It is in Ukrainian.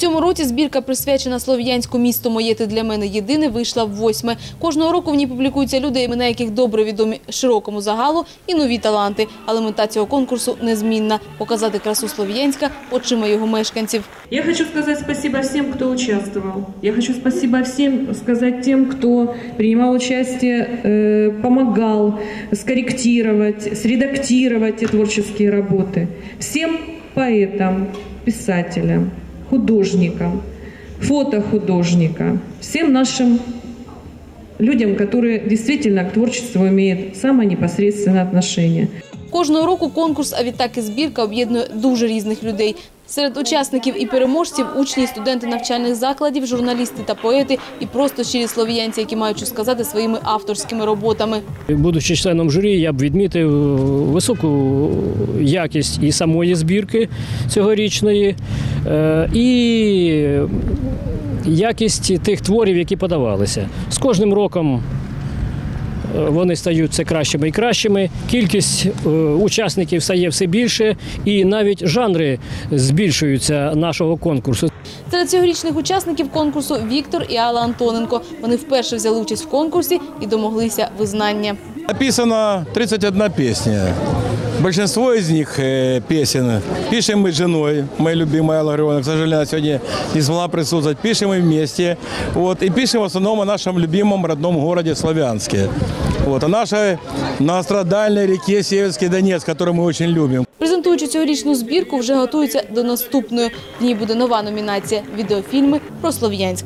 цьому році збірка, присвячена слов'янську місто «Моє ти для мене єдине», вийшла в восьме. Кожного року в ній публікуються люди, імена яких добре відомі широкому загалу, і нові таланти. Але мета цього конкурсу незмінна – показати красу Слов'янська очима його мешканців. Я хочу сказать спасибо всем, кто участвовал. Я хочу спасибо всем сказать тем, кто принимал участие, э, помогал скорректировать, средактировать эти творческие работы. Всем поэтам, писателям, художникам, фотохудожникам, всем нашим людям, которые действительно к творчеству имеют самое непосредственное отношение. Кожного року конкурс, а відтак і збірка об'єднує дуже різних людей. Серед учасників і переможців – учні студенти навчальних закладів, журналісти та поети і просто щирі слов'янці, які мають що сказати своїми авторськими роботами. Будучи членом журі, я б відмітив високу якість і самої збірки цьогорічної, е, і якість тих творів, які подавалися. З кожним роком вони стають все кращими і кращими. Кількість е, учасників стає все більше, і навіть жанри збільшуються нашого конкурсу. Серед цьогорічних учасників конкурсу Віктор і Алла Антоненко. Вони вперше взяли участь в конкурсі і домоглися визнання. Написано 31 песня. Большинство из них э, песен пишем мы с женой, моей любимой Алла Григорьевна, к сожалению, она сегодня не смогла присутствовать. Пишем мы вместе. Вот, и пишем в основном о нашем любимом родном городе Славянске. Вот, о нашей многострадальной реке Северский Донец, которую мы очень любим. Презентуючи цьогорічну збірку, вже готуються до наступної. В ній буде нова номінація – відеофільми про Слов'янськ.